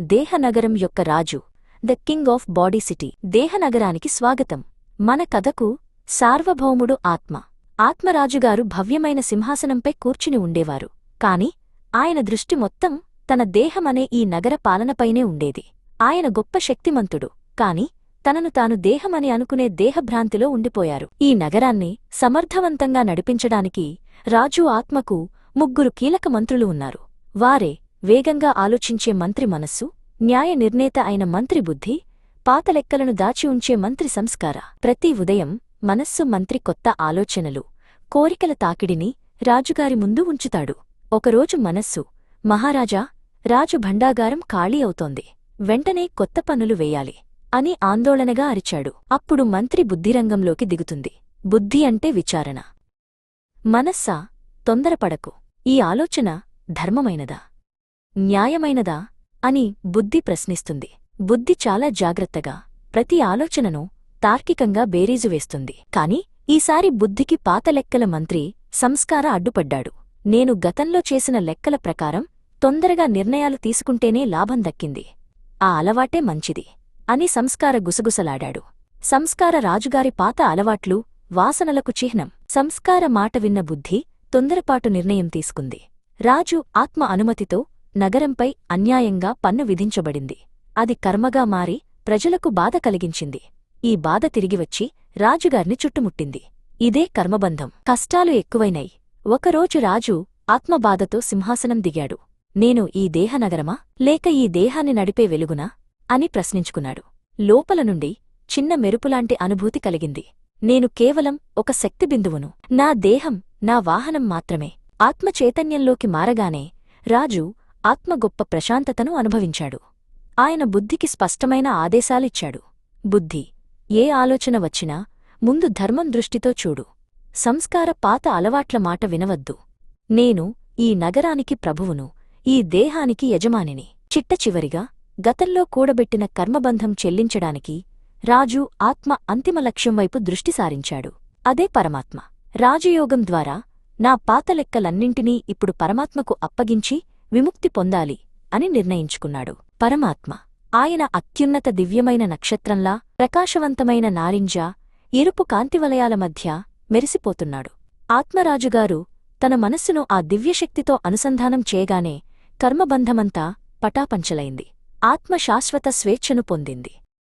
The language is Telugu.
దేహనగరం యొక్క రాజు the king of body city. దేహనగరానికి స్వాగతం. మన కథకు సార్వభౌముడు ఆత్మ. ఆత్మరాజుగారు భవ్యమైన సింహాసనంపై కూర్చుని ఉండేవారు. కాని ఆయన దృష్టి మొత్తం తన దేహమనే ఈ నగర పాలనపైనే ఉండేది. ఆయన గొప్ప శక్తిమంతుడు. కాని తనను తాను దేహమని అనుకునే దేహభ్రాంతిలో ఉండిపోయారు. ఈ నగరాన్ని సమర్థవంతంగా నడిపించడానికి రాజు ఆత్మకు ముగ్గురు కీలక మంత్రులు ఉన్నారు. వారే వేగంగా ఆలోచించే మంత్రి మనస్సు న్యాయ నిర్ణేత అయిన మంత్రి బుద్ధి పాత లెక్కలను దాచి ఉంచే మంత్రి సంస్కార. ప్రతి ఉదయం మనస్సు మంత్రి కొత్త ఆలోచనలు కోరికల తాకిడిని రాజుగారి ముందు ఉంచుతాడు. ఒకరోజు మనస్సు మహారాజా రాజు భండాగారం ఖాళీ అవుతోంది. వెంటనే కొత్త పనులు వేయాలి అని ఆందోళనగా అరిచాడు. అప్పుడు మంత్రి బుద్ధిరంగంలోకి దిగుతుంది. బుద్ధి అంటే విచారణ. మనస్సా తొందరపడకు. ఈ ఆలోచన ధర్మమైనదా? న్యాయమైనదా అని బుద్ధి ప్రశ్నిస్తుంది. బుద్ధి చాలా జాగ్రత్తగా ప్రతి ఆలోచనను తార్కికంగా బేరీజు వేస్తుంది. కాని ఈసారి బుద్ధికి పాత లెక్కల మంత్రి సంస్కార అడ్డుపడ్డాడు. నేను గతంలో చేసిన లెక్కల ప్రకారం తొందరగా నిర్ణయాలు తీసుకుంటేనే లాభం దక్కింది. ఆ అలవాటే మంచిది అని సంస్కార గుసగుసలాడాడు. సంస్కార రాజుగారి పాత అలవాట్లు వాసనలకు చిహ్నం. సంస్కార మాట విన్న బుద్ధి తొందరపాటు నిర్ణయం తీసుకుంది. రాజు ఆత్మ అనుమతితో నగరంపై అన్యాయంగా పన్ను విధించబడింది. అది కర్మగా మారి ప్రజలకు బాధ కలిగించింది. ఈ బాధ తిరిగివచ్చి రాజుగార్ని చుట్టుముట్టింది. ఇదే కర్మబంధం. కష్టాలు ఎక్కువైనాయి ఒకరోజు రాజు ఆత్మబాధతో సింహాసనం దిగాడు. నేను ఈ దేహనగరమా? లేక ఈ దేహాన్ని నడిపే వెలుగునా? అని ప్రశ్నించుకున్నాడు. లోపల నుండి చిన్న మెరుపులాంటి అనుభూతి కలిగింది. నేను కేవలం ఒక శక్తిబిందువును నా దేహం నా వాహనం మాత్రమే. ఆత్మచైతన్యంలోకి మారగానే రాజు ఆత్మ గొప్ప ప్రశాంతతను అనుభవించాడు. ఆయన బుద్ధికి స్పష్టమైన ఆదేశాలిచ్చాడు. బుద్ధి ఏ ఆలోచన వచ్చినా ముందు ధర్మం దృష్టితో చూడు. సంస్కార పాత అలవాట్ల మాట వినవద్దు. నేను ఈ నగరానికి ప్రభువును ఈ దేహానికి యజమానిని. చిట్ట చివరిగా గతంలో కూడబెట్టిన కర్మబంధం చెల్లించడానికి రాజు ఆత్మ అంతిమ లక్ష్యం వైపు దృష్టి సారించాడు. అదే పరమాత్మ. రాజయోగం ద్వారా నా పాత లెక్కలన్నింటినీ ఇప్పుడు పరమాత్మకు అప్పగించి విముక్తి పొందాలి అని నిర్ణయించుకున్నాడు. పరమాత్మ ఆయన అత్యున్నత దివ్యమైన నక్షత్రంలా ప్రకాశవంతమైన నారింజ ఎరుపు కాంతివలయాల మధ్య మెరిసిపోతున్నాడు. ఆత్మరాజుగారు తన మనస్సును ఆ దివ్యశక్తితో అనుసంధానం చేయగానే కర్మబంధమంతా పటాపంచలైంది. ఆత్మ శాశ్వత స్వేచ్ఛను పొందింది.